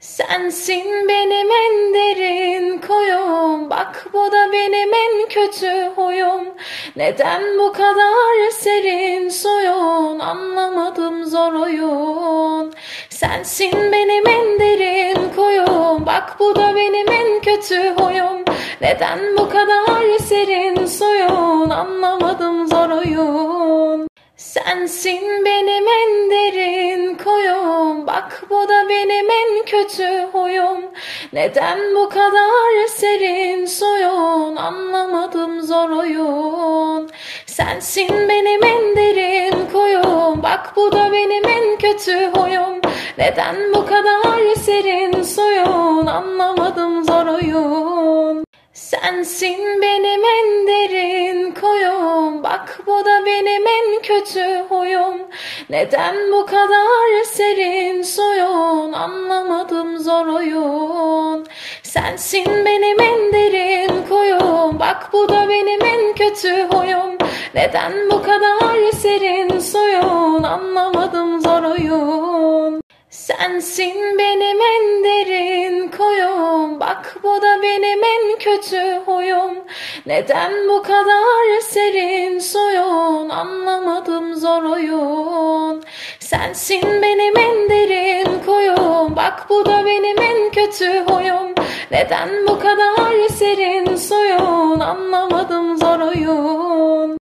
Sensin benim en derin koyum. Bak bu da benim en kötü huyum. Neden bu kadar serin soyun? Anlamadım zor oyun. Sensin benim en derin koyum. Bak bu da benim en kötü huyum. Neden bu kadar serin soyun? Anlamadım zor oyun. Sensin benim en derin Bak bu da benim en kötü huyum. Neden bu kadar serin soyun? Anlamadım zor oyun. Sensin benim en derin koyum Bak bu da benim en kötü huyum. Neden bu kadar serin soyun? Anlamadım zor oyun. Sensin benim en derin koyum Bak bu da benim en kötü huyum. Neden bu kadar serin Sensin benim en derin koyum Bak bu da benim en kötü huyum. Neden bu kadar serin soyun Anlamadım zor oyun. Sensin benim en derin koyum Bak bu da benim en kötü huyum. Neden bu kadar serin soyun Anlamadım zor oyun. Sensin benim en derin koyum Bak bu da benim en kötü huyum Neden bu kadar serin soyun Anlamadım